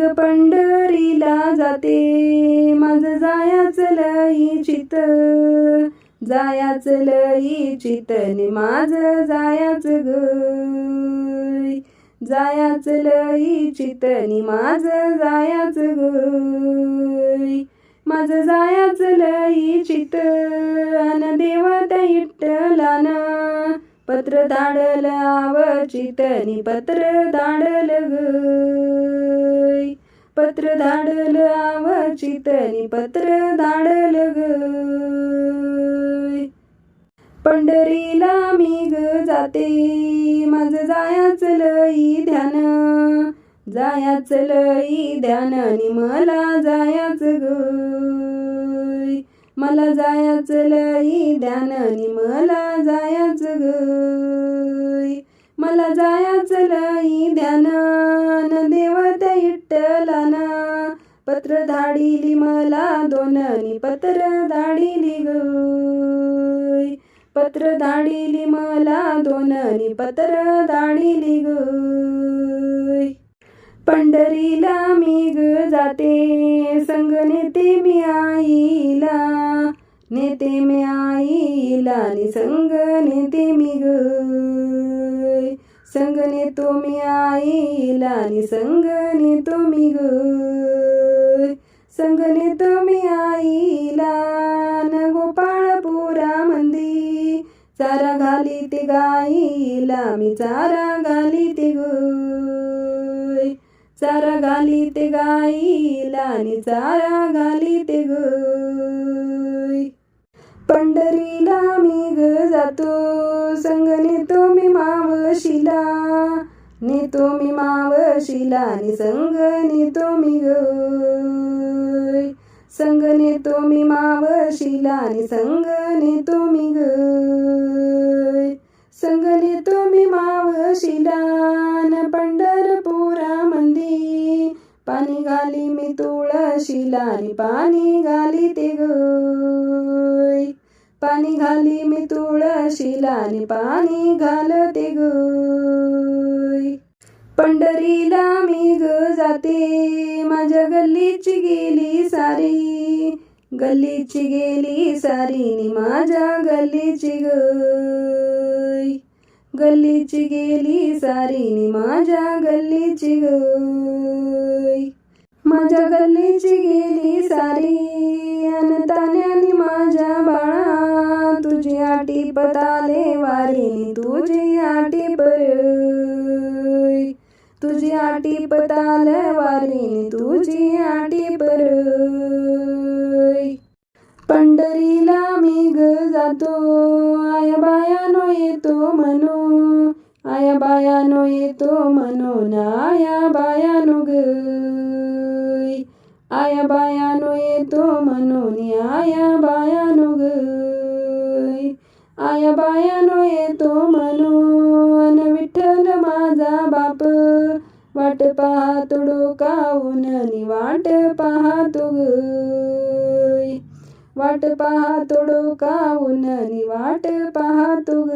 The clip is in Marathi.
ग पंढरीला जाते. माझं जायाचं लई चित जायाचं लई चितने माझ जायाच ग जायाच लई चितनी माझ जायाच ग माझं जायाच लई चित अन देवत इट्टलान पत्र धाडल आव चितनी पत्र धाडल ग पत्र धाडल आव चितनी पत्र धाडल ग. पंढरीला मी ग जाते. माझं जायाच लई ध्यान. जायाच लई ध्यान आणि मला जायाच ग. मला जायाचं लई ध्यान आणि मला जायाच ग. मला जायाचं लई ध्यान देवत इट्टला इट्टलाना पत्र धाडिली मला दोननी पत्र धाडिली ग. पत्र धाडिली मला दोननी पत्र धाडिली ग. पंढरीला मी ग जाते संग नेते मी आईला. नेते मी आईला आणि संग नेते मी ग. संगने तुम्ही मी आईला आणि संगने तुम्ही मी संगने तुम्ही मी आईला न गोपाळपुरा मंदी चारा घाली ते गाईला मी चारा घाली ते गो चारा घाली ते गाईला आणि चारा घाली ते गो पंढरीला मी ग जातो. संग नेतो मी मावशीला. नेतो मी मावशीला आणि संग नेतो मी ग. संग नेतो मी मावशीला आणि संग नेतो मी ग. संग नेतो मी मावशीला न पंढरपुरा मंदी. पाणी घाली मी तुळशीला आणि पाणी घाली ते ग. पाणी घाली मी तुळशीला आणि पाणी घालते ग पंढरीला मी ग जाते माझ्या गल्लीची गेली सारी. गल्लीची गेली सारी नि माझ्या गल्लीची ग गल्लीची गेली सारी नि माझ्या गल्लीची ग माझ्या गल्लीची गेली सारी अनताने पताले वारी तुझी आटी पर. तुझी आटी पताल वारी तुझी आटी पर. पंढरीला मी ग जातो आया बायानो येतो म्हणू आया बायानो येतो म्हणून आया बायानो ग. आया बायानो येतो म्हणून आया बायानो ग. आया बायानो येतो म्हणून विठ्ठल माझा बाप. वाट पाहतो डोकावून नि वाट पाहतो ग. वाट पाहतो डोकावून नि वाट पाहतो ग.